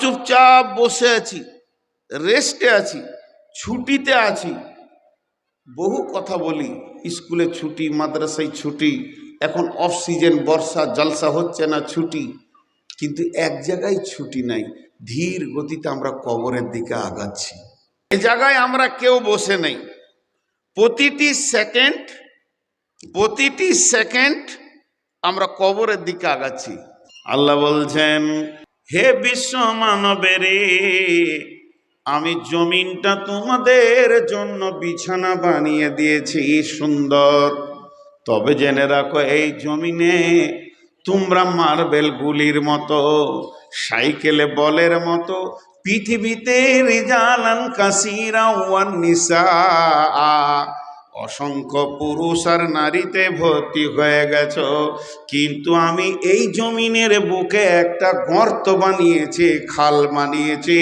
চুপচাপ বসে আছি, রেস্টে আছি, ছুটিতে আছি। বহু কথা বলি, স্কুলে ছুটি, মাদ্রাসায় ছুটি, এখন অফ সিজন বর্ষা, জলসা হচ্ছে না ছুটি, কিন্তু এক জায়গায় ছুটি নাই, ধীর গতিতে আমরা কবরের দিকে আগাচ্ছি। এ জায়গায় আমরা কেউ বসে নেই। প্রতিটি সেকেন্ড প্রতিটি সেকেন্ড আমরা কবরের দিকে আগাচ্ছি। আল্লাহ বলছেন হে বিশ্ব মানবেরে, আমি জমিনটা তোমাদের জন্য বিছানা বানিয়ে দিয়েছি, সুন্দর। তবে জেনে রাখো, এই জমিনে তোমরা মার্বেল গুলির মতো, সাইকেলে বলের মতো, পৃথিবীতে রিজালান কাসিরা ওয়ান নিসা অসংখ্য পুরুষ আর নারীতে ভর্তি হয়ে গেছ। কিন্তু আমি এই জমিনের বুকে একটা গর্ত বানিয়েছি, খাল বানিয়েছি,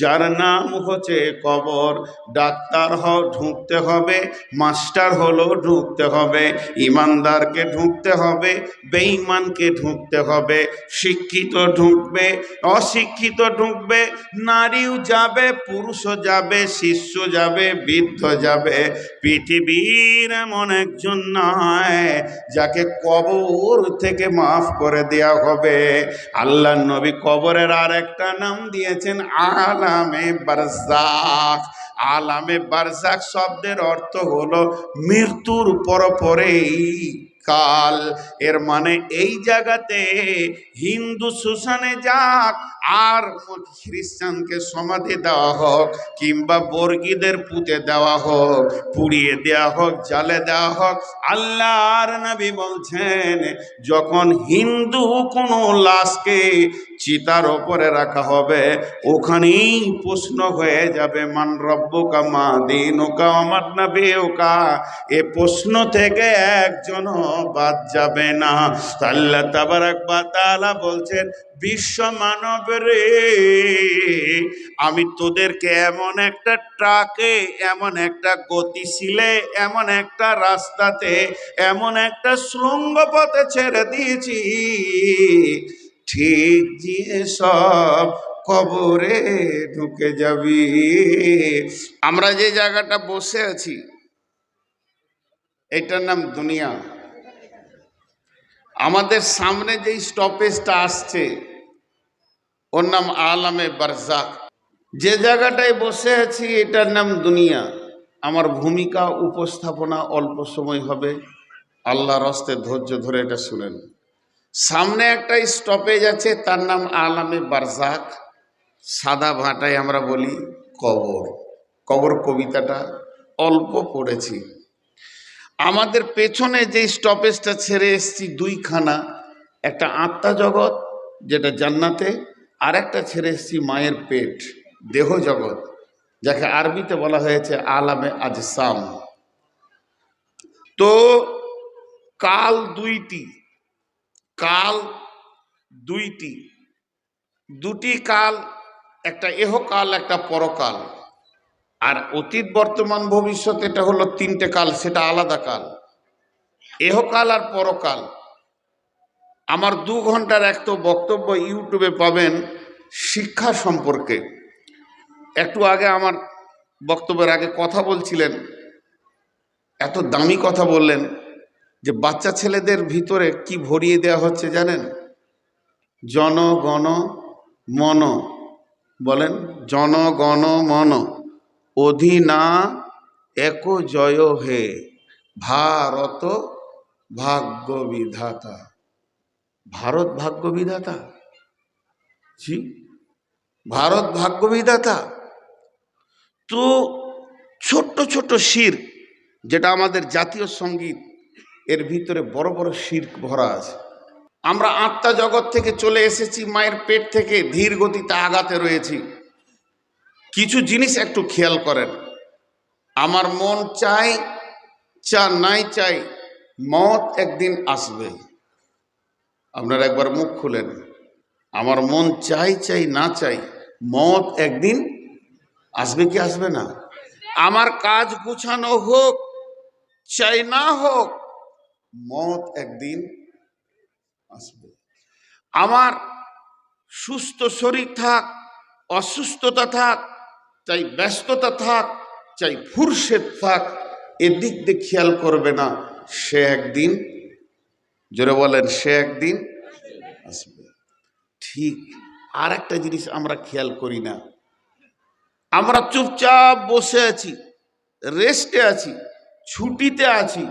যার নাম হচ্ছে কবর। ডাক্তার হ, ঢুকতে হবে। মাস্টার হলো, ঢুকতে হবে। ইমানদারকে ঢুকতে হবে। বেঈমানকে ঢুকতে হবে। শিক্ষিত ঢুকবে, অশিক্ষিত ঢুকবে। নারীও যাবে, পুরুষও যাবে, শিষ্য যাবে, বৃদ্ধ যাবে। পৃথিবীর এমন একজন নয় যাকে কবর থেকে মাফ করে দেয়া হবে। আল্লাহ নবী কবরের আর একটা নাম দিয়েছেন আলামে বারজাক আলামে বারজাক শব্দের অর্থ হলো মৃত্যুর পর পরেই কাল। এর মানে এই জায়গাতে হিন্দু শোষণে যাক, আর খ্রিস্টানকে সমাধি দেওয়া হোক, কিংবা বর্গীদের পুঁতে দেওয়া হোক, পুড়িয়ে দেওয়া হোক, জালে দেওয়া হোক, আল্লাহর নবী বলছেন, যখন হিন্দু কোনো লাশকে চিতার ওপরে রাখা হবে, ওখানেই প্রশ্ন হয়ে যাবে, মান রব্বকা মা দিন ওকা আমার নবী ওকা এ প্রশ্ন থেকে একজন বাদ যাবে না। আল্লাহ তাবারাক বা তাআলা বলছেন, বিশ্ব মানব রে, আমি তোদেরকে এমন একটা ট্রাকে, এমন একটা গতিশীলে, এমন একটা রাস্তাতে, এমন একটা শৃঙ্গ পথে ছেড়ে দিয়েছি ঠিক দিয়ে সব কবরে ঢুকে যাবি। আমরা যে জায়গাটা বসে আছি, এটার নাম দুনিয়া। আমাদের সামনে যেই স্টপেজটা আসছে, ওর নাম আলামে বারজাক। যে জায়গাটায় বসে আছি, এটার নাম দুনিয়া। আমার ভূমিকা, উপস্থাপনা অল্প সময় হবে। আল্লাহর হস্তে ধৈর্য ধরে এটা শুনেন। সামনে একটা স্টপেজ আছে, তার নাম আলামে বারজাক। সাদা ভাটায় আমরা বলি কবর। কবর কবিতাটা অল্প পড়েছি। আমাদের পেছনে যে স্টপেজটা ছেড়ে এসছি দুইখানা, একটা আত্মা জগৎ, যেটা জান্নাতে আর একটা ছেড়ে এসছি মায়ের পেট, দেহ জগৎ, যাকে আরবিতে বলা হয়েছে আলামে আজসাম। তো কাল দুইটি কাল দুইটি, দুটি কাল, একটা এহকাল একটা পরকাল। আর অতীত, বর্তমান, ভবিষ্যৎ, এটা হলো তিনটে কাল, সেটা আলাদা কাল। এহকাল আর পরকাল। আমার দু ঘণ্টার এক তো বক্তব্য ইউটিউবে পাবেন শিক্ষা সম্পর্কে। একটু আগে আমার বক্তব্যের আগে কথা বলছিলেন, এত দামি কথা বললেন। যে বাচ্চা ছেলেদের ভিতরে কি ভরিয়ে দেওয়া হচ্ছে জানেন? জনগণ মন বলেন জনগণ মন অধীনা এক জয় হে। ভারত ভাগ্য বিধাতা ভারত ভাগ্য বিধাতা জি ভারত ভাগ্য বিধাতা তো ছোট্ট ছোট্ট শির, যেটা আমাদের জাতীয় সংগীত এর ভিতরে বড় বড় শির ভরা আছে। আমরা আত্মা জগৎ থেকে চলে এসেছি, মায়ের পেট থেকে ধীর গতিতে আগাতে রয়েছি। কিছু জিনিস একটু খেয়াল করেন। আমার মন চাই চা নাই চাই, মত একদিন আসবে। আপনারা একবার মুখ খুলেন। আমার মন চাই চাই না চাই, মত একদিন আসবে কি আসবে না? আমার কাজ গুছানো হোক, চাই না হোক মত একদিন আসবে। আমার সুস্থ শরীর থাক, অসুস্থতা থাক, চাই ব্যস্ততা থাক, চাই ফুরসেদ থাক, এদিক দিয়ে খেয়াল করবে না, সে একদিন, জোরে বলেন, সে একদিন আসবে। ঠিক আর একটা জিনিস আমরা খেয়াল করি না। আমরা চুপচাপ বসে আছি রেস্টে আছি, ছুটিতে আছি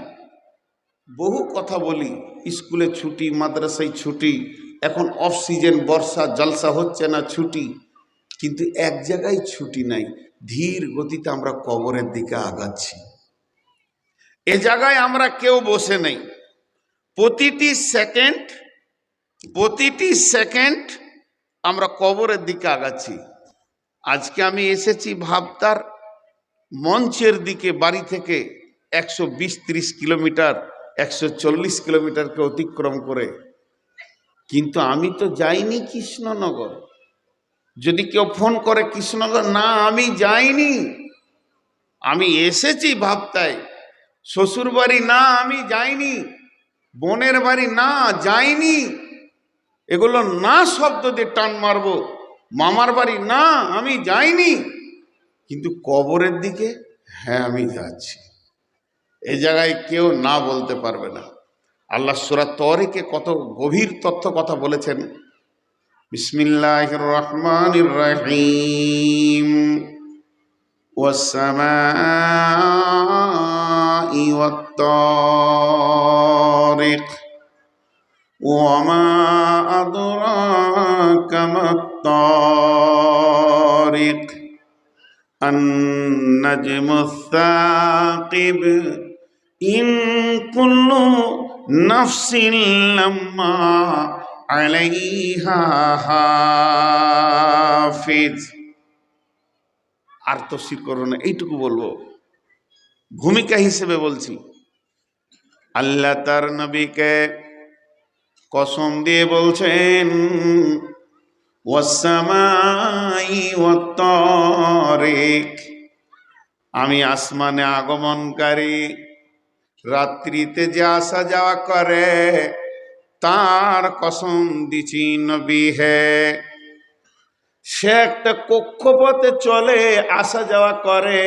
বহু কথা বলি, স্কুলে ছুটি, মাদ্রাসায় ছুটি, এখন অফ সিজন বর্ষা, জলসা হচ্ছে না ছুটি। কিন্তু এক জায়গায় ছুটি নাই, ধীর গতিতে আমরা কবরের দিকে আগাচ্ছি। এ জায়গায় আমরা কেউ বসে নেই। প্রতিটি সেকেন্ড প্রতিটি সেকেন্ড আমরা কবরের দিকে আগাচ্ছি। আজকে আমি এসেছি ভাবতার মঞ্চের দিকে, বাড়ি থেকে একশো বিশ কিলোমিটার একশো চল্লিশ কিলোমিটারকে অতিক্রম করে। কিন্তু আমি তো যাইনি কৃষ্ণনগর। যদি কেউ ফোন করে, কৃষ্ণনগর, না, আমি যাইনি। আমি এসেছি ভাবতায়। শ্বশুর বাড়ি না, আমি যাইনি। বোনের বাড়ি, না, যাইনি। এগুলো না শব্দ দিয়ে টান মারবো। মামার বাড়ি, না, আমি যাইনি। কিন্তু কবরের দিকে হ্যাঁ আমি যাচ্ছি। এ জায়গায় কেউ না বলতে পারবে না আল্লাহ সুরা তরিকে কত গভীর তথ্য কথা বলেছেন বিসমিল্লাহ রহমান রহিম والسماء والطارق وما أدراك ما الطارق النجم الثاقب ইন কুল্লু নাফসিন লাম্মা আলাইহা হাফিজ। আর তফসির করো না, এইটুকু বলব। ভূমিকা হিসেবে বলছি। আল্লাহ তার নবীকে কসম দিয়ে বলছেন আমি আসমানে আগমনকারী রাত্রিতে যে আসা যাওয়া করে, তার কসম দিছি নবী হে। সে একটা কক্ষপথে চলে, আসা যাওয়া করে,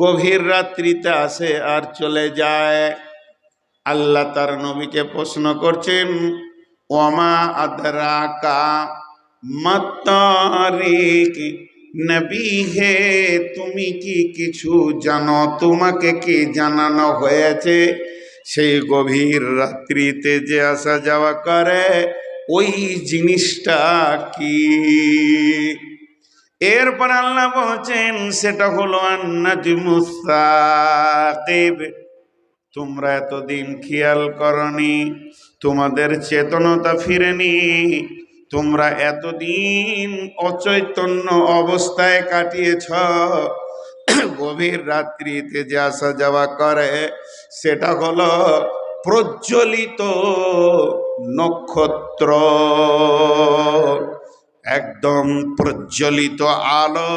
গভীর রাত্রিতে আসে আর চলে যায়। আল্লাহ তার নবীকে প্রশ্ন করছেন ওমা আদরাকা মাতারিক নবী, হে, তুমি কি কিছু জানো? তোমাকে কি জানানো হয়েছে? সেই গভীর রাত্রিতে যে আসা যাওয়া করে, ওই জিনিসটা কি? এরপর আল্লাহ বলছেন, সেটা হলো তোমরা এতদিন খেয়াল করনি, তোমাদের চেতনতা ফিরেনি তোমরা এতদিন অচৈতন্য অবস্থায় কাটিয়েছ। গভীর রাত্রিতে যে আসা যাওয়া করে, সেটা হলো প্রজ্বলিত নক্ষত্র। একদম প্রজ্বলিত আলো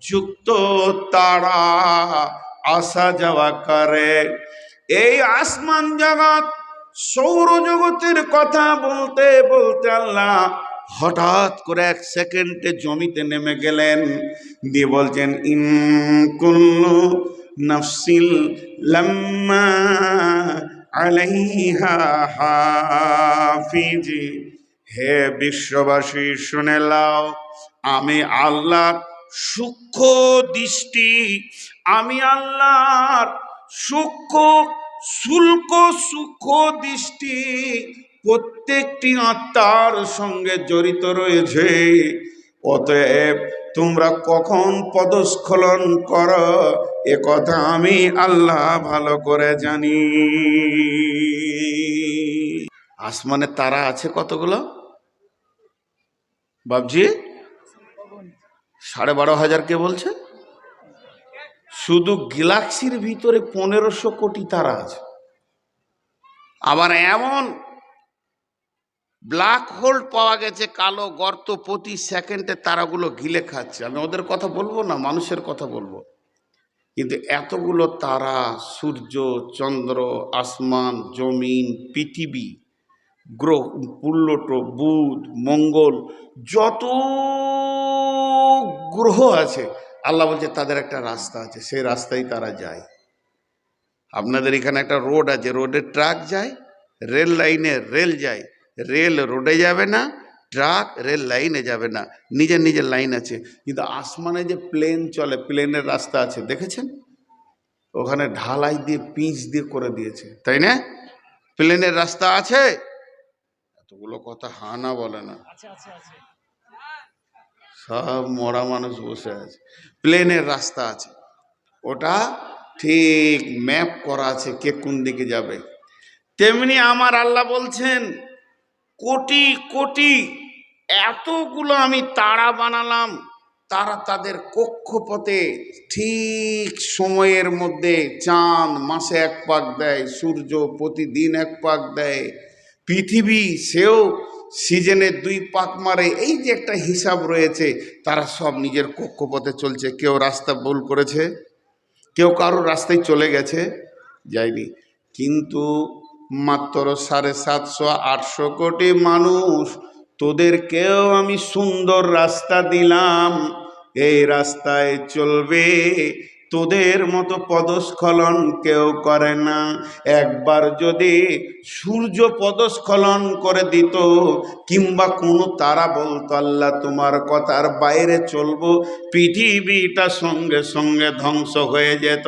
যুক্ত তারা আসা যাওয়া করে। এই আসমান জগৎ সৌরজগতের কথা বলতে বলতে আল্লাহ হঠাৎ করে এক সেকেন্ডে জমিতে নেমে গেলেন। দিয়ে বলছেন ইন কুল্লু নফসিল লাম্মা আলাইহা হাফিজ। হে বিশ্ববাসী, শুনে লাও আমি আল্লাহর সূক্ষ্ম দৃষ্টি, আমি আল্লাহর সূক্ষ্ম, শুল্ক সূক্ষ্ম দৃষ্টি প্রত্যেকটি আত্মার সঙ্গে জড়িত রয়েছে। অতএব তোমরা কখন পদস্খলন কর, এ কথা আমি আল্লাহ ভালো করে জানি। আসমানে তারা আছে কতগুলো? বাবজি সাড়ে বারো হাজার কে বলছে? শুধু গ্যালাক্সির ভিতরে পনেরোশো কোটি তারা আছে। আবার এমন ব্ল্যাক হোল পাওয়া গেছে, কালো গর্ত প্রতি সেকেন্ডে তারাগুলো গিলে খাচ্ছে। আমি ওদের কথা বলব না, মানুষের কথা বলব। কিন্তু এতগুলো তারা, সূর্য, চন্দ্র, আসমান, জমিন, পৃথিবী, গ্রহ, পুল্লট, বুধ, মঙ্গল, যত গ্রহ আছে, আল্লাহ বলছে তাদের একটা রাস্তা আছে, সেই রাস্তায় তারা যায়। আপনাদের এখানে একটা রোড আছে রোডে ট্রাক যায়, রেল লাইনে রেল যায় রেল রোডে যাবে না ট্রাক রেল লাইনে যাবে না। নিজের নিজের লাইন আছে। কিন্তু আসমানে যে প্লেন চলে প্লেনের রাস্তা আছে দেখেছেন? ওখানে ঢালাই দিয়ে পিচ দিয়ে করে দিয়েছে তাই না? প্লেনের রাস্তা আছে? এতগুলো কথা হানা বলে না। সব মরা মানুষ বসে আছে। প্লেনের রাস্তা আছে। ওটা ঠিক ম্যাপ করা আছে কে কোন দিকে যাবে। তেমনি আমার আল্লাহ বলছেন কোটি কোটি এতগুলো আমি তারা বানালাম, তারা তাদের কক্ষপথে ঠিক সময়ের মধ্যে চাঁদ মাসে এক পাক দেয়, সূর্য প্রতিদিন এক পাক দেয়, পৃথিবী সেও সিজনে দুই পাক মারে, এই যে একটা হিসাব রয়েছে, তারা সব নিজের কক্ষপথে চলছে। কেউ রাস্তা ভুল করেছে, কেউ কারও রাস্তায় চলে গেছে, যায়নি। কিন্তু মাত্র সাড়ে সাতশো আটশো কোটি মানুষ। তোদেরকেও আমি সুন্দর রাস্তা দিলাম এই রাস্তায় চলবে। তোদের মতো পদস্খলন কেউ করে না। একবার যদি সূর্য পদস্খলন করে দিত, কিংবা কোনো তারা বলতো, আল্লাহ, তোমার কথার বাইরে চলবো, পৃথিবীটা সঙ্গে সঙ্গে ধ্বংস হয়ে যেত।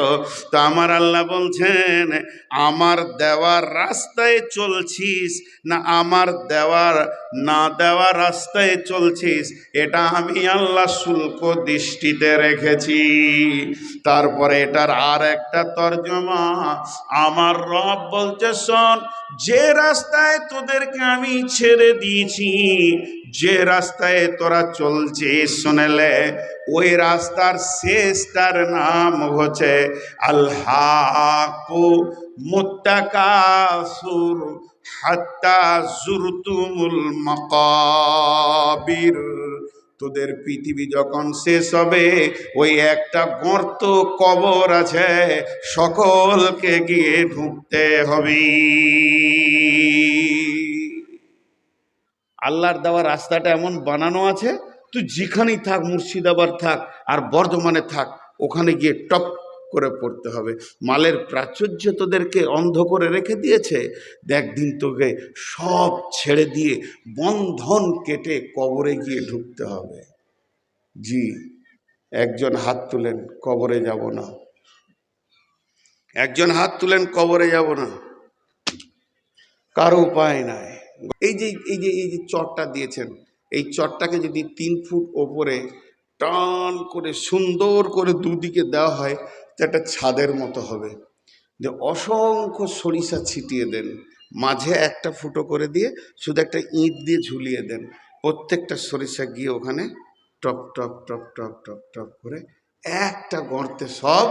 তো আমার আল্লাহ বলছেন, আমার দেওয়ার রাস্তায় চলছিস না আমার দেওয়ার না দেওয়া রাস্তায় চলছিস, এটা আমি আল্লাহ শুল্ক দৃষ্টিতে রেখেছি। তারপরে এটার আর একটা তর্জমা, আমার রব বলছে, শোন, যে রাস্তায় তোদেরকে আমি ছেড়ে দিয়েছি, যে রাস্তায় তোরা চলছিস, শোনেলে, ওই রাস্তার শেষটার নাম হচ্ছে আল্লাহু মুত্তাকাসুর। হাত্তা জুরতুমুল মাকাবির। তোদের পৃথিবী যখন শেষ হবে, ওই একটা গর্ত কবর আছে, সকলকে গিয়ে ঢুকতে হবে আল্লাহর দেওয়া রাস্তাটা এমন বানানো আছে, তুই যেখানেই থাক, মুর্শিদাবাদ থাক আর বর্ধমানে থাক, ওখানে গিয়ে টপ করে পড়তে হবে। মালের প্রাচুর্য তোদেরকে অন্ধ করে রেখে দিয়েছে। দেখ, দিন তোকে সব ছেড়ে দিয়ে বন্ধন কেটে কবরে গিয়ে ঢুকতে হবে। জি, একজন হাত তুলেন, কবরে যাব না। একজন হাত তুলেন, কবরে যাব না। কারও উপায় নাই। এই যে এই যে এই যে চটটা দিয়েছেন, এই চটটাকে যদি তিন ফুট ওপরে টান করে সুন্দর করে দুদিকে দেওয়া হয় তো একটা ছাদের মতো হবে। যে অসংখ্য সরিষা ছিটিয়ে দেন। মাঝে একটা ফুটো করে দিয়ে শুধু একটা ইঁট দিয়ে ঝুলিয়ে দেন। প্রত্যেকটা সরিষা গিয়ে ওখানে টপ টপ টপ টপ টপ টপ করে একটা গর্তে সব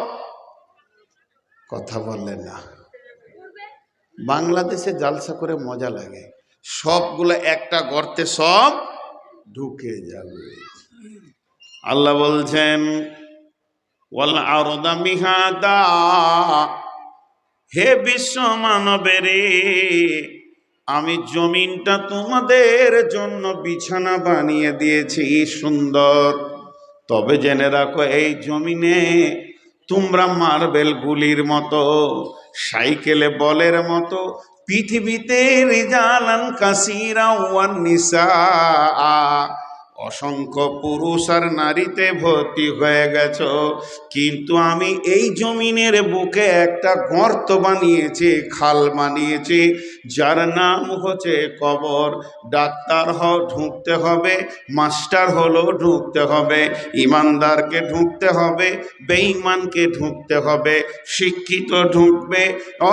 কথা বললেন না। বাংলাদেশে জালসা করে মজা লাগে। সবগুলো একটা গর্তে সব ঢুকে যাবে। আল্লাহ বলছেন ওয়াল আরদা মিহাদা। হে বিশ্ব মানবেরে, আমি জমিনটা তোমাদের জন্য বিছানা বানিয়ে দিয়েছি, সুন্দর। তবে জেনে রাখো, এই জমিনে তোমরা মার্বেল গুলির মতো, সাইকেলে বলের মতো, পৃথিবীতে রিজালান কাসিরা ওয়ান নিসা। অসংখ্য পুরুষ আর নারীতে ভর্তি হয়ে গেছ। কিন্তু আমি এই জমিনের বুকে একটা গর্ত বানিয়েছি, খাল বানিয়েছি, যার নাম হচ্ছে কবর। ডাক্তার হ, ঢুকতে হবে, মাস্টার হলো ঢুকতে হবে, ইমানদারকে ঢুকতে হবে, বেঈমানকে ঢুকতে হবে, শিক্ষিত ঢুকবে,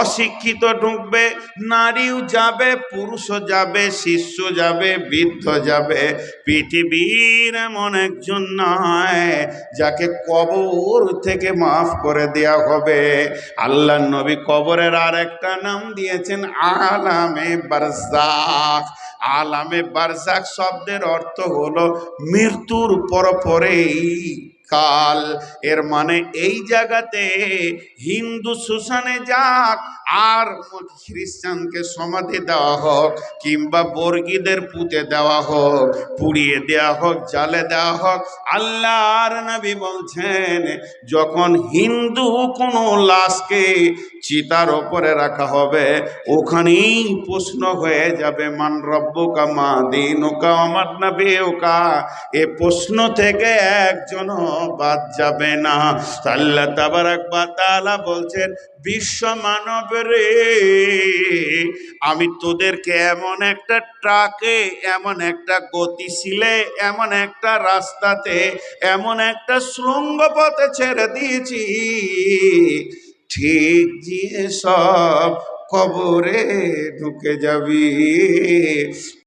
অশিক্ষিত ঢুকবে, নারীও যাবে, পুরুষও যাবে, শিষ্য যাবে, বৃদ্ধ যাবে পৃথিবীর এমন একজন নয়, যাকে কবর থেকে মাফ করে দেয়া হবে। আল্লাহ নবী কবরের আর একটা নাম দিয়েছেন আলামে বারজাক আলামে বারজাক শব্দের অর্থ হলো মৃত্যুর পর পরেই কাল। এর মানে এই জায়গাতে হিন্দু শোষণে যাক, আর খ্রিস্টানকে সমাধি দেওয়া হোক, কিংবা বর্গীদের পুঁতে দেওয়া হোক, পুড়িয়ে দেওয়া হোক, জালে দেওয়া হোক, আল্লাহর নবী বলছেন, যখন হিন্দু কোনো লাশকে চিতার ওপরে রাখা হবে। ওখানেই প্রশ্ন হয়ে যাবে, মান রব্বুকা মা দিন ওকা আমার নবী ওকা এ প্রশ্ন থেকে একজন বাদ যাবে না। আল্লাহ তাবারাক বা তাআলা বলছেন, বিশ্ব মানব রে, আমি তোদেরকে এমন একটা ট্রাকে, এমন একটা গতিশীলে, এমন একটা রাস্তাতে, এমন একটা শৃঙ্গ পথে ছেড়ে দিয়েছি ঠিক যে সব কবরে ঢুকে যাবি